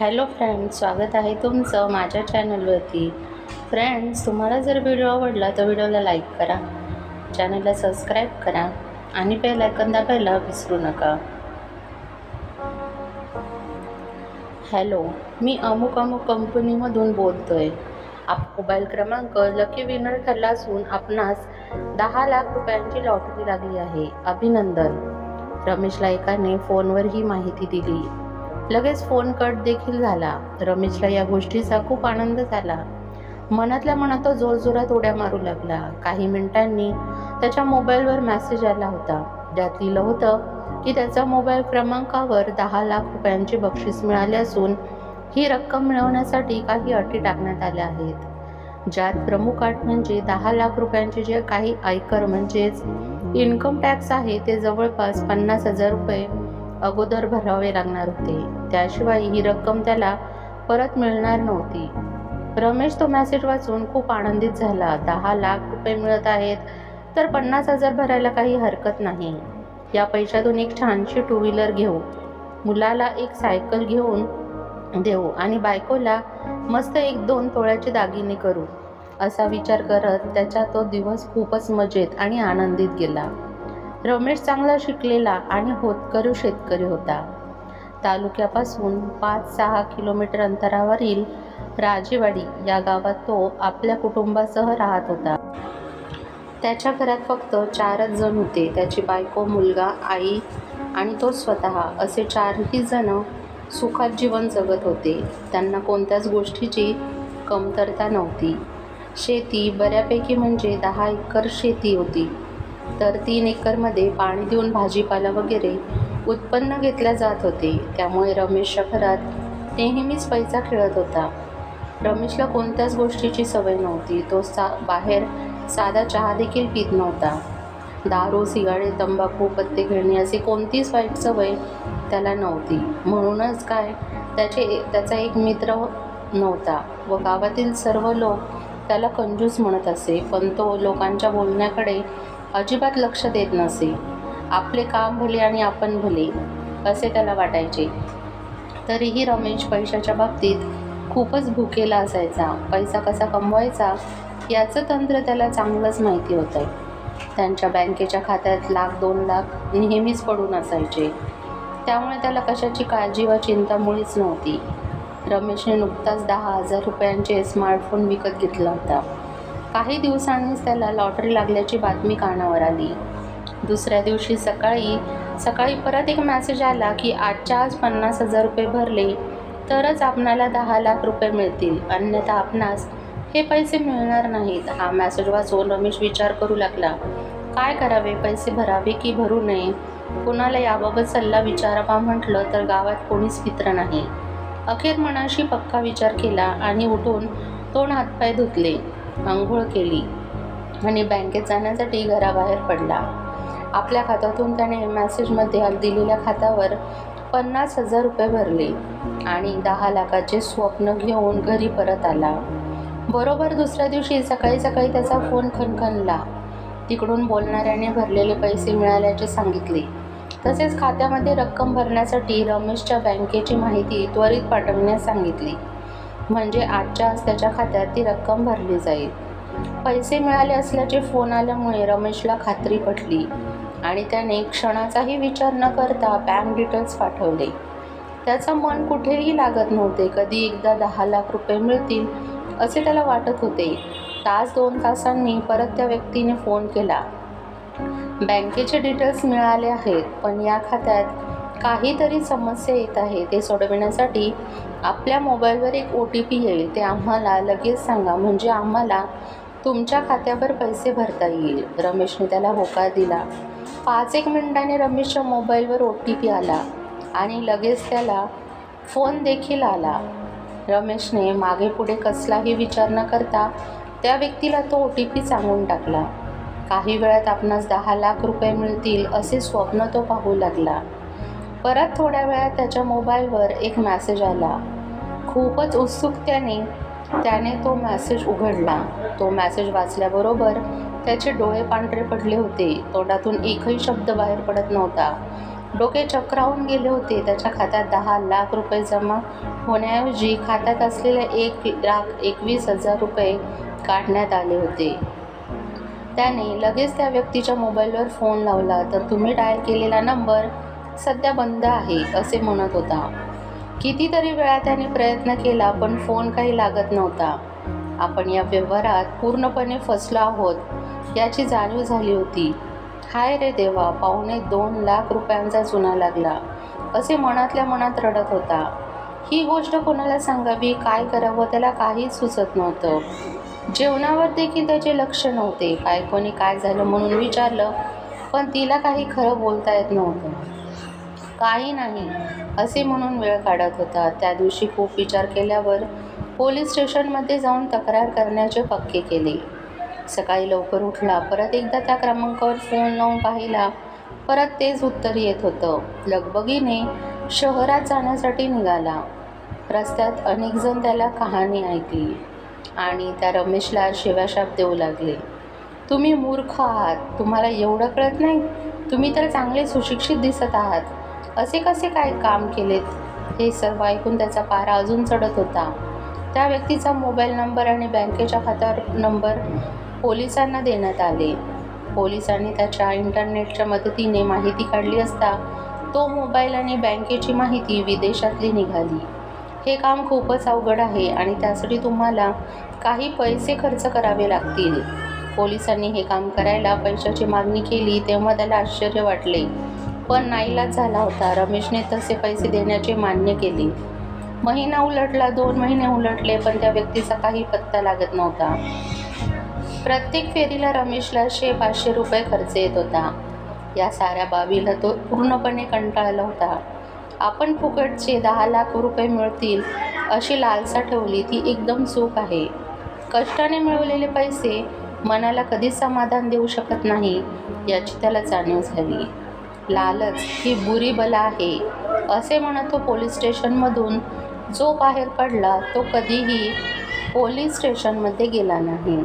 Hello friends स्वागत आहे तुमचं माझ्या चॅनलवरती. फ्रेंड्स तुम्हाला जर व्हिडिओ आवडला तर व्हिडिओला लाईक करा चॅनलला सबस्क्राईब करा आणि बेल आयकन दाबायला विसरू नका. हॅलो मी अमुक अमुक कंपनीमधून बोलतो आहे आप मोबाईल क्रमांक लकी विनर ठरला असून आपणास दहा लाख रुपयांची लॉटरी लागली आहे. अभिनंदन. रमेशला एकाने फोनवर ही माहिती दिली. लगेच फोन कट देखील झाला. रमेशला या गोष्टीचा खूप आनंद झाला. मनातल्या मनात तो जोरजोरात उड्या मारू लागला. काही मिनिटांनी त्याच्या मोबाईलवर मेसेज आला होता. ज्यात लिहिलं होतं की त्याचा मोबाईल क्रमांकावर दहा लाख रुपयांची बक्षीस मिळाले असून ही रक्कम मिळवण्यासाठी काही अटी टाकण्यात आल्या आहेत. ज्यात प्रमुख अट म्हणजे दहा लाख रुपयांचे जे काही आयकर म्हणजेच इन्कम टॅक्स आहे ते जवळपास पन्नास हजार रुपये अगोदर भरावे लागणार होते. त्याशिवाय ही रक्कम त्याला परत मिळणार नव्हती. रमेश तो मॅसेज वाचून खूप आनंदित झाला. दहा लाख रुपये मिळत आहेत तर पन्नास हजार भरायला काही हरकत नाही. या पैशातून एक छानशी टू व्हीलर घेऊ. मुलाला एक सायकल घेऊन देऊ आणि बायकोला मस्त एक दोन तोळ्याचे दागिने करू असा विचार करत त्याचा तो दिवस खूपच मजेत आणि आनंदित गेला. रमेश चांगला शिकलेला आणि होतकरू शेतकरी होता. तालुक्यापासून पाच सहा किलोमीटर अंतरावरील राजेवाडी या गावात तो आपल्या कुटुंबासह राहत होता. त्याच्या घरात फक्त चारच जण होते. त्याची बायको मुलगा आई आणि तो स्वतः. असे चारही जण सुखात जीवन जगत होते. त्यांना कोणत्याच गोष्टीची कमतरता नव्हती. शेती बऱ्यापैकी म्हणजे दहा एकर शेती होती. तर तीन एकरमध्ये पाणी देऊन भाजीपाला वगैरे उत्पन्न घेतल्या जात होते. त्यामुळे रमेशच्या घरात नेहमीच पैसा खेळत होता. रमेशला कोणत्याच गोष्टीची सवय नव्हती. तो सा बाहेर साधा चहा देखील पित नव्हता. दारू सिगारेट तंबाखू पत्ते घेणे अशी कोणतीच वाईट सवय त्याला नव्हती. म्हणूनच काय त्याचे त्याचा एक मित्र नव्हता व गावातील सर्व लोक त्याला कंजूस म्हणत असे. पण तो लोकांच्या बोलण्याकडे अजिबात लक्ष देत नसे. आपले काम भले आणि आपण भले असे त्याला वाटायचे? तरीही रमेश पैशाच्या बाबतीत खूपच भुकेला असायचा. पैसा कसा कमवायचा याचं तंत्र त्याला चांगलंच माहिती होतं. त्यांच्या बँकेच्या खात्यात लाख दोन लाख नेहमीच पडून असायचे. त्यामुळे त्याला कशाची काळजी व चिंता मुळीच नव्हती. रमेशने नुकताच दहा हजार रुपयांचे स्मार्टफोन विकत घेतला होता. काही दिवसांनीच त्याला लॉटरी लागल्याची बातमी कानावर आली. दुसऱ्या दिवशी सकाळी सकाळी परत एक मेसेज आला की आजच्या आज पन्नास हजार रुपये भरले तरच आपणाला दहा लाख रुपये मिळतील. अन्यथा आपणास हे पैसे मिळणार नाहीत. हा मॅसेज वाचून रमेश विचार करू लागला. काय करावे? पैसे भरावे की भरू नये? कुणाला याबाबत सल्ला विचारावा म्हटलं तर गावात कोणीच मित्र नाही. अखेर मनाशी पक्का विचार केला आणि उठून तोंड हातपाय धुतले. आंघोळ केली आणि बँकेत जाण्यासाठी घराबाहेर पडला. आपल्या खात्यातून त्याने मॅसेजमध्ये दिलेल्या खात्यावर पन्नास हजार रुपये भरले आणि दहा लाखाचे स्वप्न घेऊन घरी परत आला. बरोबर दुसऱ्या दिवशी सकाळी सकाळी त्याचा फोन खणखणला. तिकडून बोलणाऱ्याने भरलेले पैसे मिळाल्याचे सांगितले. तसेच खात्यामध्ये रक्कम भरण्यासाठी रमेशच्या बँकेची माहिती त्वरित पाठवण्यास सांगितली. म्हणजे आजच्या आज त्याच्या खात्यात ती रक्कम भरली जाईल. पैसे मिळाले असल्याचे फोन आल्यामुळे रमेशला खात्री पटली आणि त्याने क्षणाचाही विचार न करता बँक डिटेल्स पाठवले. त्याचं मन कुठेही लागत नव्हते. कधी एकदा दहा लाख रुपये मिळतील असे त्याला वाटत होते. तास दोन तासांनी परत त्या व्यक्तीने फोन केला. बँकेचे डिटेल्स मिळाले आहेत पण या खात्यात काहीतरी समस्या येत आहे. ते सोडविण्यासाठी आपल्या मोबाईलवर एक ओ टी पी येईल. ते आम्हाला लगेच सांगा. म्हणजे आम्हाला तुमच्या खात्यावर पैसे भरता येईल. रमेशने त्याला होकार दिला. पाच एक मिनिटाने रमेशच्या मोबाईलवर ओ टी पी आला आणि लगेच त्याला फोन देखील आला. रमेशने मागे पुढे कसलाही विचार न करता त्या व्यक्तीला तो ओ टी पी सांगून टाकला. काही वेळात आपणास दहा लाख रुपये मिळतील असे स्वप्न तो पाहू लागला. परत थोड्या वेळात त्याच्या मोबाईलवर एक मॅसेज आला. खूपच उत्सुकतेने त्याने तो मॅसेज उघडला. तो मॅसेज वाचल्याबरोबर त्याचे डोळे पांढरे पडले होते. तोंडातून एकही शब्द बाहेर पडत नव्हता. डोके चक्रावून गेले होते. त्याच्या खात्यात दहा लाख रुपये जमा होण्याऐवजी खात्यात असलेले एक लाख एकवीस हजार रुपये काढण्यात आले होते. त्याने लगेच त्या व्यक्तीच्या मोबाईलवर फोन लावला. तर तुम्ही डायल केलेला नंबर सध्या बंद आहे असे म्हणत होता. कितीतरी वेळा त्याने प्रयत्न केला पण फोन काही लागत नव्हता. आपण या व्यवहारात पूर्णपणे फसलो आहोत याची जाणीव झाली होती. हाय रे देवा पाहुणे दोन लाख रुपयांचा चुना लागला असे मनातल्या मनात रडत होता. ही गोष्ट कोणाला सांगावी काय करावं त्याला काहीच सुचत नव्हतं. जेवणावर देखील त्याचे लक्ष नव्हते. काय कोणी काय झालं म्हणून विचारलं पण तिला काही खरं बोलता येत नव्हतं. काही नाही असे म्हणून वेळ काढत होता. त्या दिवशी खूप विचार केल्यावर पोलीस स्टेशनमध्ये जाऊन तक्रार करण्याचे पक्के केले. सकाळी लवकर उठला परत एकदा त्या क्रमांकावर फोन लावून पाहिला. परत तेच उत्तर येत होतं. लगबगीने शहरात जाण्यासाठी निघाला. रस्त्यात अनेकजण त्याला कहाणी ऐकली आणि त्या रमेशला शिवाशाप देऊ लागले. तुम्ही मूर्ख आहात. तुम्हाला एवढं कळत नाही? तुम्ही तर चांगले सुशिक्षित दिसत आहात. असे कसे काय काम केलेत? हे सर्व ऐकून त्याचा पारा अजून चढत होता. त्या व्यक्तीचा मोबाईल नंबर आणि बँकेच्या खात्यावर नंबर पोलिसांना देण्यात आले. पोलिसांनी त्याच्या इंटरनेटच्या मदतीने माहिती काढली असता तो मोबाईल आणि बँकेची माहिती विदेशातली निघाली. हे काम खूपच अवघड आहे आणि त्यासाठी तुम्हाला काही पैसे खर्च करावे लागतील. पोलिसांनी हे काम करायला पैशाची मागणी केली तेव्हा त्याला आश्चर्य वाटले. पण नाईलाज झाला होता. रमेशने तसे पैसे देण्याचे मान्य केले. महिना उलटला दोन महिने उलटले पण त्या व्यक्तीचा काही पत्ता लागत नव्हता. प्रत्येक फेरीला रमेशला शे पाचशे रुपये खर्च येत होता. या साऱ्या बाबीला तो पूर्णपणे कंटाळला होता. आपण फुकटचे दहा लाख रुपये मिळतील अशी लालसा ठेवली ती एकदम चूक आहे. कष्टाने मिळवलेले पैसे मनाला कधीच समाधान देऊ शकत नाही याची त्याला जाणीव झाली. लालच ही बुरी बला आहे. असे म्हणत तो पोलीस स्टेशनमधून जो बाहेर पडला तो कधीही पोलीस स्टेशनमध्ये गेला नाही.